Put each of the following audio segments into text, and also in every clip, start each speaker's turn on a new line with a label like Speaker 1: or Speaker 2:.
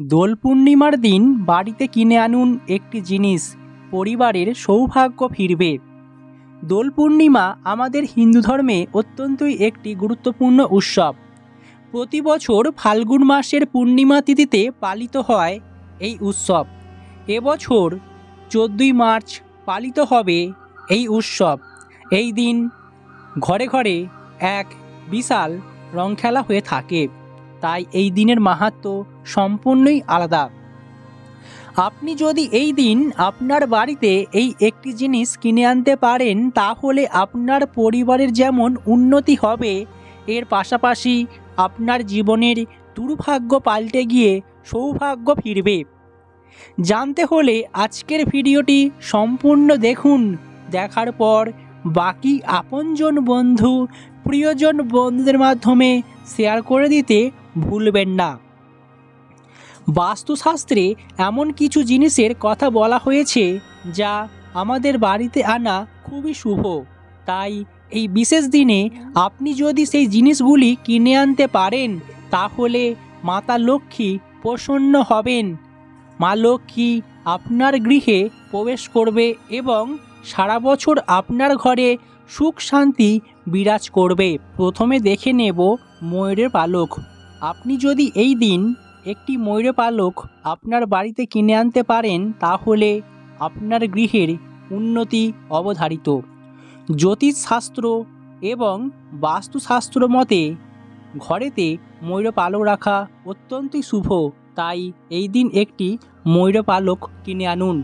Speaker 1: দোল পূর্ণিমার দিন বাড়িতে কিনে আনুন একটি জিনিস, পরিবারের সৌভাগ্য ফিরবে। দোল পূর্ণিমা আমাদের হিন্দু ধর্মে অত্যন্তই একটি গুরুত্বপূর্ণ উৎসব। প্রতি বছর ফাল্গুন মাসের পূর্ণিমা তিথিতে পালিত হয় এই উৎসব। এবছর চোদ্দই মার্চ পালিত হবে এই উৎসব। এই দিন ঘরে ঘরে এক বিশাল রং খেলা হয়ে থাকে। তাই এই দিনের মাহাত্ম সম্পূর্ণই আলাদা। আপনি যদি এই দিন আপনার বাড়িতে এই একটি জিনিস কিনে আনতে পারেন, তাহলে আপনার পরিবারের যেমন উন্নতি হবে, এর পাশাপাশি আপনার জীবনের দুর্ভাগ্য পাল্টে গিয়ে সৌভাগ্য ফিরবে। জানতে হলে আজকের ভিডিওটি সম্পূর্ণ দেখুন, দেখার পর বাকি আপনজন বন্ধু, প্রিয়জন বন্ধুদের মাধ্যমে শেয়ার করে দিতে ভুলবেন না। বাস্তুশাস্ত্রে এমন কিছু জিনিসের কথা বলা হয়েছে যা আমাদের বাড়িতে আনা খুবই শুভ। তাই এই বিশেষ দিনে আপনি যদি সেই জিনিসগুলি কিনে আনতে পারেন, তাহলে মাতা লক্ষ্মী প্রসন্ন হবেন। মা লক্ষ্মী আপনার গৃহে প্রবেশ করবে এবং সারা বছর আপনার ঘরে সুখ শান্তি বিরাজ করবে। প্রথমে দেখে নেব ময়ূরের পালক। আপনি যদি এই দিন একটি ময়ূরের পালক আপনার বাড়িতে কিনে আনতে পারেন, তাহলে আপনার গৃহের উন্নতি অবধারিত। জ্যোতিষশাস্ত্র এবং বাস্তুশাস্ত্র মতে, ঘরেতে ময়ূর পালক রাখা অত্যন্তই শুভ, তাই এই দিন একটি ময়ূর পালক কিনে আনুন।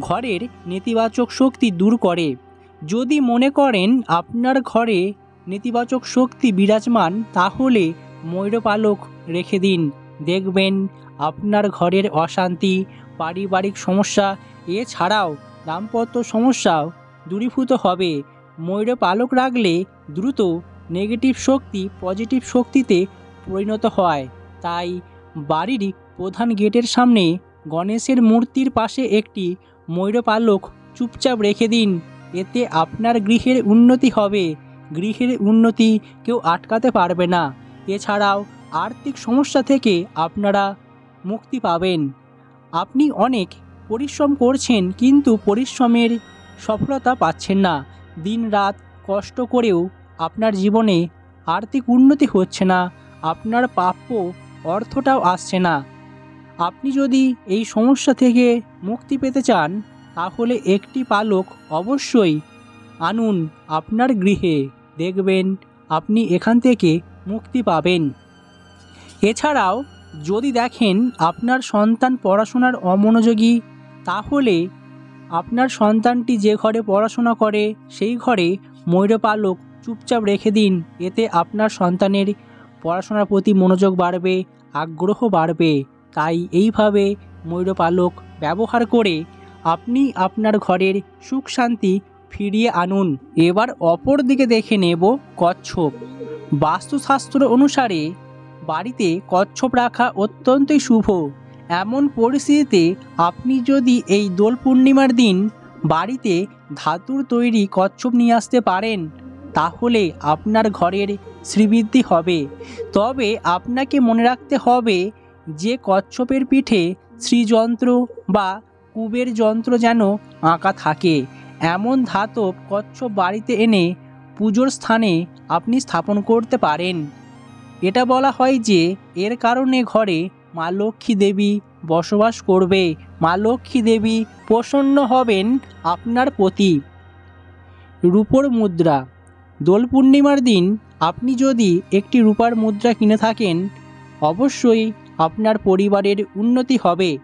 Speaker 1: ঘরের নেতিবাচক শক্তি দূর করে। যদি মনে করেন আপনার ঘরে নেতিবাচক শক্তি বিরাজমান, তাহলে ময়ূর পালক রেখে দিন। দেখবেন আপনার ঘরের অশান্তি, পারিবারিক সমস্যা, এছাড়াও দাম্পত্য সমস্যাও দূরীভূত হবে। ময়ূর পালক রাখলে দ্রুত নেগেটিভ শক্তি পজিটিভ শক্তিতে পরিণত হয়। তাই বাড়ির প্রধান গেটের সামনে গণেশের মূর্তির পাশে একটি ময়ূর পালক চুপচাপ রেখে দিন। এতে আপনার গৃহের উন্নতি হবে। গৃহের উন্নতি কেউ আটকাতে পারবে না। এছাড়াও আর্থিক সমস্যা থেকে আপনারা মুক্তি পাবেন। আপনি অনেক পরিশ্রম করছেন কিন্তু পরিশ্রমের সফলতা পাচ্ছেন না। দিন রাত কষ্ট করেও আপনার জীবনে আর্থিক উন্নতি হচ্ছে না, আপনার প্রাপ্য অর্থটাও আসছে না। আপনি যদি এই সমস্যা থেকে মুক্তি পেতে চান, তাহলে একটি পালক অবশ্যই আনুন আপনার গৃহে। দেখবেন আপনি এখান থেকে মুক্তি পাবেন। এছাড়াও যদি দেখেন আপনার সন্তান পড়াশোনার অমনোযোগী, তাহলে আপনার সন্তানটি যে ঘরে পড়াশোনা করে, সেই ঘরে ময়ূরপালক চুপচাপ রেখে দিন। এতে আপনার সন্তানের পড়াশোনার প্রতি মনোযোগ বাড়বে, আগ্রহ বাড়বে। তাই এইভাবে ময়ূরপালক ব্যবহার করে আপনি আপনার ঘরের সুখ শান্তি ফিরিয়ে আনুন। এবার অপর দিকে দেখে নেব কচ্ছপ। বাস্তুশাস্ত্র অনুসারে বাড়িতে কচ্ছপ রাখা অত্যন্তই শুভ। এমন পরিস্থিতিতে আপনি যদি এই দোল পূর্ণিমার দিন বাড়িতে ধাতুর তৈরি কচ্ছপ নিয়ে আসতে পারেন, তাহলে আপনার ঘরের শ্রীবৃদ্ধি হবে। তবে আপনাকে মনে রাখতে হবে যে কচ্ছপের পিঠে শ্রীযন্ত্র বা কুবের যন্ত্র যেন আঁকা থাকে। এমন ধাতব কচ্ছপ বাড়িতে এনে পুজোর স্থানে আপনি স্থাপন করতে পারেন। এটা বলা হয় যে এর কারণে ঘরে মা লক্ষ্মী দেবী বসবাস করবে। মা লক্ষ্মী দেবী প্রসন্ন হবেন আপনার প্রতি। রূপোর মুদ্রা। দোল পূর্ণিমার দিন আপনি যদি একটি রূপার মুদ্রা কিনে থাকেন, অবশ্যই আপনার পরিবারের উন্নতি হবে।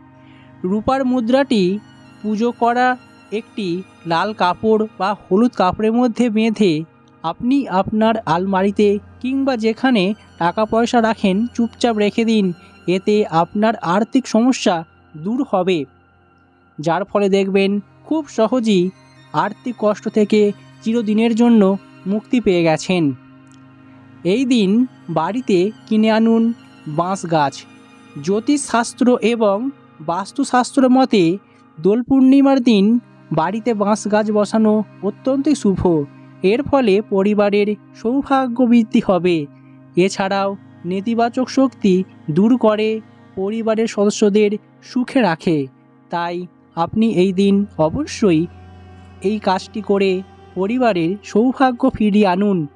Speaker 1: রূপার মুদ্রাটি পুজো করা একটি লাল কাপড় বা হলুদ কাপড়ের মধ্যে বেঁধে আপনি আপনার আলমারিতে কিংবা যেখানে টাকা পয়সা রাখেন চুপচাপ রেখে দিন, এতে আপনার আর্থিক সমস্যা দূর হবে। যার ফলে দেখবেন খুব সহজেই আর্থিক কষ্ট থেকে চিরদিনের জন্য মুক্তি পেয়ে গেছেন। এই দিন বাড়িতে কিনে আনুন বাঁশ গাছ। জ্যোতিষশাস্ত্র এবং বাস্তুশাস্ত্র মতে দোল পূর্ণিমার দিন বাড়িতে বাঁশ গাছ বসানো অত্যন্তই শুভ। এর ফলে পরিবারের সৌভাগ্য বৃদ্ধি হবে। এছাড়াও নেতিবাচক শক্তি দূর করে পরিবারের সদস্যদের সুখে রাখে। তাই আপনি এই দিন অবশ্যই এই কাজটি করে পরিবারের সৌভাগ্য ফিরিয়ে আনুন।